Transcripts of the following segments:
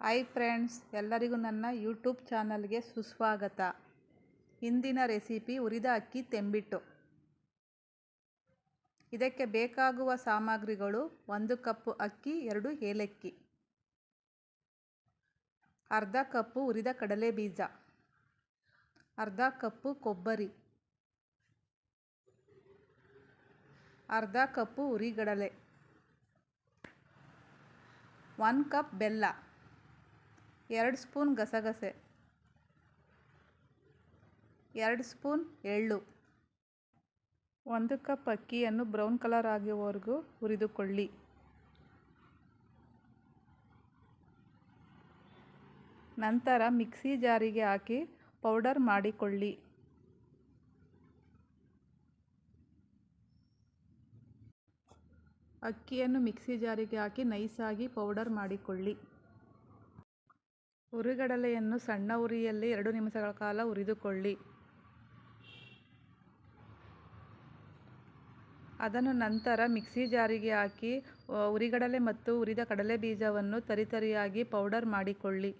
Hi friends ಎಲ್ಲರಿಗೂ ನನ್ನ YouTube ಚಾನಲ್ಗೆ ಸುಸ್ವಾಗತ. ಇಂದಿನ ರೆಸಿಪಿ ಹುರಿದ ಅಕ್ಕಿ ತೆಂಬಿಟ್ಟು. ಇದಕ್ಕೆ ಬೇಕಾಗುವ ಸಾಮಗ್ರಿಗಳು ಒಂದು ಕಪ್ಪು ಅಕ್ಕಿ, ಎರಡು ಏಲಕ್ಕಿ. ಅರ್ಧ ಕಪ್ಪು ಹುರಿದ ಕಡಲೆ ಬೀಜ. ಅರ್ಧ ಕಪ್ಪು ಕೊಬ್ಬರಿ. ಅರ್ಧ ಕಪ್ಪು ಉರಿಗಡಲೆ. ಒನ್ ಕಪ್ ಬೆಲ್ಲ. ಎರಡು ಸ್ಪೂನ್ ಗಸಗಸೆ. ಎರಡು ಸ್ಪೂನ್ ಎಳ್ಳು. ಒಂದು ಕಪ್ ಅಕ್ಕಿಯನ್ನು ಬ್ರೌನ್ ಕಲರ್ ಆಗುವವರೆಗೂ ಹುರಿದುಕೊಳ್ಳಿ. ನಂತರ ಮಿಕ್ಸಿ ಜಾರಿಗೆ ಹಾಕಿ ಪೌಡರ್ ಮಾಡಿಕೊಳ್ಳಿ. ಅಕ್ಕಿಯನ್ನು ಮಿಕ್ಸಿ ಜಾರಿಗೆ ಹಾಕಿ ನೈಸಾಗಿ ಪೌಡರ್ ಮಾಡಿಕೊಳ್ಳಿ. ಹುರಿಗಡಲೆಯನ್ನು ಸಣ್ಣ ಉರಿಯಲ್ಲಿ ಎರಡು ನಿಮಿಷಗಳ ಕಾಲ ಹುರಿದುಕೊಳ್ಳಿ ಅದನ್ನು ನಂತರ ಮಿಕ್ಸಿ ಜಾರಿಗೆ ಹಾಕಿ ಹುರಿಗಡಲೆ ಮತ್ತು ಹುರಿದ ಕಡಲೆ ಬೀಜವನ್ನು ತರಿತರಿಯಾಗಿ ಪೌಡರ್ ಮಾಡಿಕೊಳ್ಳಿ.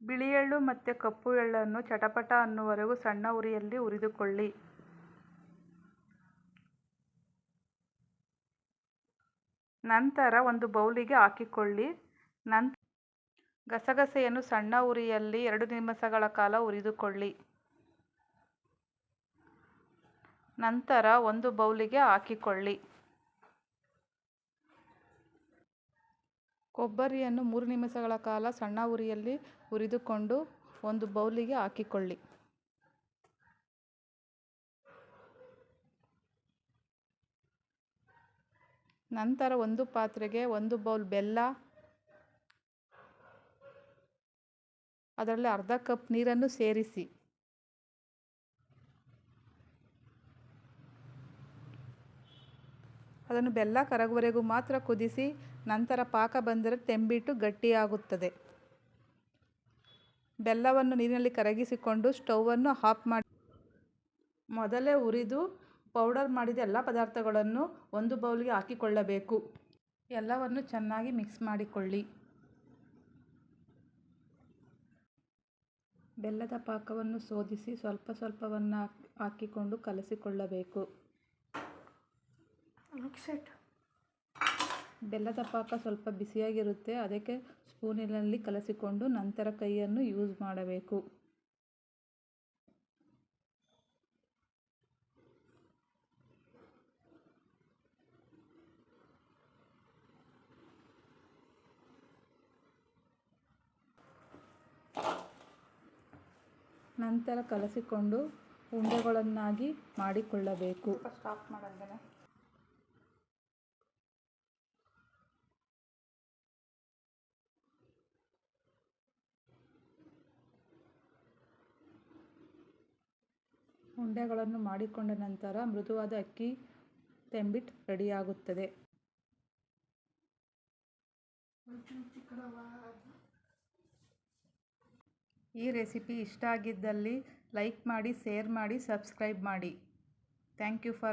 ಬಿಳಿ ಎಳ್ಳು ಮತ್ತು ಕಪ್ಪು ಎಳ್ಳನ್ನು ಚಟಪಟ ಅನ್ನುವರೆಗೂ ಸಣ್ಣ ಉರಿಯಲ್ಲಿ ಹುರಿದುಕೊಳ್ಳಿ ನಂತರ ಒಂದು ಬೌಲಿಗೆ ಹಾಕಿಕೊಳ್ಳಿ. ನಂತರ ಗಸಗಸೆಯನ್ನು ಸಣ್ಣ ಉರಿಯಲ್ಲಿ ಎರಡು ನಿಮಿಷಗಳ ಕಾಲ ಹುರಿದುಕೊಳ್ಳಿ ನಂತರ ಒಂದು ಬೌಲಿಗೆ ಹಾಕಿಕೊಳ್ಳಿ. ಕೊಬ್ಬರಿಯನ್ನು ಮೂರು ನಿಮಿಷಗಳ ಕಾಲ ಸಣ್ಣ ಉರಿಯಲ್ಲಿ ಹುರಿದುಕೊಂಡು ಒಂದು ಬೌಲಿಗೆ ಹಾಕಿಕೊಳ್ಳಿ. ನಂತರ ಒಂದು ಪಾತ್ರೆಗೆ ಒಂದು ಬೌಲ್ ಬೆಲ್ಲ, ಅದರಲ್ಲಿ ಅರ್ಧ ಕಪ್ ನೀರನ್ನು ಸೇರಿಸಿ. ಅದನ್ನು ಬೆಲ್ಲ ಕರಗುವರೆಗೂ ಮಾತ್ರ ಕುದಿಸಿ, ನಂತರ ಪಾಕ ಬಂದರೆ ತೆಂಬಿಟ್ಟು ಗಟ್ಟಿಯಾಗುತ್ತದೆ. ಬೆಲ್ಲವನ್ನು ನೀರಿನಲ್ಲಿ ಕರಗಿಸಿಕೊಂಡು ಸ್ಟೌವನ್ನು ಆಫ್ ಮಾಡಿ. ಮೊದಲೇ ಹುರಿದು ಪೌಡರ್ ಮಾಡಿದ ಎಲ್ಲ ಪದಾರ್ಥಗಳನ್ನು ಒಂದು ಬೌಲ್ಗೆ ಹಾಕಿಕೊಳ್ಳಬೇಕು. ಎಲ್ಲವನ್ನು ಚೆನ್ನಾಗಿ ಮಿಕ್ಸ್ ಮಾಡಿಕೊಳ್ಳಿ. ಬೆಲ್ಲದ ಪಾಕವನ್ನು ಶೋಧಿಸಿ ಸ್ವಲ್ಪ ಸ್ವಲ್ಪವನ್ನು ಹಾಕಿಕೊಂಡು ಕಲಸಿಕೊಳ್ಳಬೇಕು. ಬೆಲ್ಲದ ಪಾಕ ಸ್ವಲ್ಪ ಬಿಸಿಯಾಗಿರುತ್ತೆ ಅದಕ್ಕೆ ಸ್ಪೂನಿನಲ್ಲಿ ಕಲಸಿಕೊಂಡು ನಂತರ ಕೈಯನ್ನು ಯೂಸ್ ಮಾಡಬೇಕು. ನಂತರ ಕಲಸಿಕೊಂಡು ಉಂಡೆಗಳನ್ನಾಗಿ ಮಾಡಿಕೊಳ್ಳಬೇಕು. ಸ್ಟಾಪ್ ಮಾಡಂದರೆ ಉಂಡೆಗಳನ್ನು ಮಾಡಿಕೊಂಡ ನಂತರ ಮೃದುವಾದ ಅಕ್ಕಿ ತೆಂಬಿಟ್ ರೆಡಿಯಾಗುತ್ತದೆ. ಈ ರೆಸಿಪಿ ಇಷ್ಟ ಆಗಿದ್ದಲ್ಲಿ ಲೈಕ್ ಮಾಡಿ ಸೇರ್ ಮಾಡಿ ಸಬ್ಸ್ಕ್ರೈಬ್ ಮಾಡಿ. Thank you for